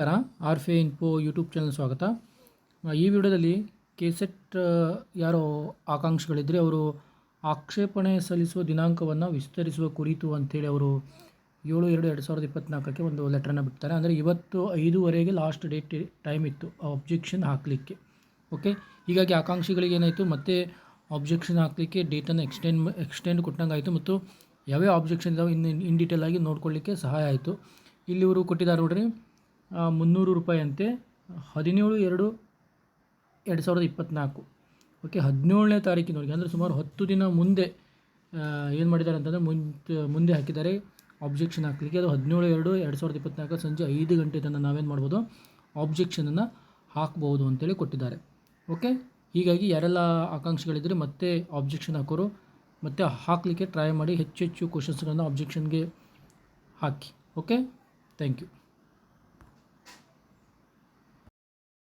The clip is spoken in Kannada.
ನಮಸ್ಕಾರ. ಆರ್ ಫೆ ಇನ್ಫೋ ಯೂಟ್ಯೂಬ್ ಚಾನಲ್ ಸ್ವಾಗತ ಈ ವಿಡಿಯೋದಲ್ಲಿ ಕೆ ಸೆಟ್ ಯಾರೋ ಆಕಾಂಕ್ಷಿಗಳಿದ್ದರೆ ಅವರು ಆಕ್ಷೇಪಣೆ ಸಲ್ಲಿಸುವ ದಿನಾಂಕವನ್ನು ವಿಸ್ತರಿಸುವ ಕುರಿತು ಅಂಥೇಳಿ ಅವರು ಏಳು ಎರಡು ಎರಡು ಸಾವಿರದ ಇಪ್ಪತ್ತ್ನಾಲ್ಕಕ್ಕೆ ಒಂದು ಲೆಟ್ರನ್ನು ಬಿಡ್ತಾರೆ. ಅಂದರೆ ಇವತ್ತು ಐದುವರೆಗೆ ಲಾಸ್ಟ್ ಡೇಟ್ ಟೈಮ್ ಇತ್ತು ಅಬ್ಜೆಕ್ಷನ್ ಹಾಕಲಿಕ್ಕೆ. ಓಕೆ ಹೀಗಾಗಿ ಆಕಾಂಕ್ಷಿಗಳಿಗೆ ಏನಾಯಿತು? ಮತ್ತೆ ಅಬ್ಜೆಕ್ಷನ್ ಹಾಕಲಿಕ್ಕೆ ಡೇಟನ್ನು ಎಕ್ಸ್ಟೆಂಡ್ ಎಕ್ಸ್ಟೆಂಡ್ ಕೊಟ್ಟಂಗೆ ಆಯಿತು ಮತ್ತು ಯಾವ್ಯಾವ ಆಬ್ಜೆಕ್ಷನ್ ಇದಾವೆ ಇನ್ನು ಇನ್ ಡೀಟೇಲ್ ಆಗಿ ನೋಡ್ಕೊಳ್ಳಿಕ್ಕೆ ಸಹಾಯ ಆಯಿತು. ಇಲ್ಲಿ ಇವರು ಕೊಟ್ಟಿದ್ದಾರೆ ನೋಡ್ರಿ. ಮುನ್ನೂರು ರೂಪಾಯಿ ಅಂತೆ ಹದಿನೇಳು ಎರಡು ಎರಡು ಸಾವಿರದ ಇಪ್ಪತ್ತ್ನಾಲ್ಕು ಓಕೆ ಹದಿನೇಳನೇ ತಾರೀಕಿನವರೆಗೆ, ಅಂದರೆ ಸುಮಾರು ಹತ್ತು ದಿನ ಮುಂದೆ ಏನು ಮಾಡಿದ್ದಾರೆ ಅಂತಂದರೆ ಮುಂಚೆ ಮುಂದೆ ಹಾಕಿದ್ದಾರೆ ಆಬ್ಜೆಕ್ಷನ್ ಹಾಕಲಿಕ್ಕೆ. ಅದು ಹದಿನೇಳು ಎರಡು ಎರಡು ಸಾವಿರದ ಇಪ್ಪತ್ತ್ನಾಲ್ಕು ಸಂಜೆ ಐದು ಗಂಟೆ ತನಕ ನಾವೇನು ಮಾಡ್ಬೋದು ಆಬ್ಜೆಕ್ಷನನ್ನು ಹಾಕ್ಬೋದು ಅಂತೇಳಿ ಕೊಟ್ಟಿದ್ದಾರೆ. ಓಕೆ ಹೀಗಾಗಿ ಯಾರೆಲ್ಲ ಆಕಾಂಕ್ಷಿಗಳಿದ್ದರೆ ಮತ್ತೆ ಆಬ್ಜೆಕ್ಷನ್ ಹಾಕೋರು, ಮತ್ತೆ ಹಾಕಲಿಕ್ಕೆ ಟ್ರೈ ಮಾಡಿ ಹೆಚ್ಚು ಹೆಚ್ಚು ಕ್ವಶನ್ಸ್ಗಳನ್ನು ಆಬ್ಜೆಕ್ಷನ್ಗೆ ಹಾಕಿ. Okay thank you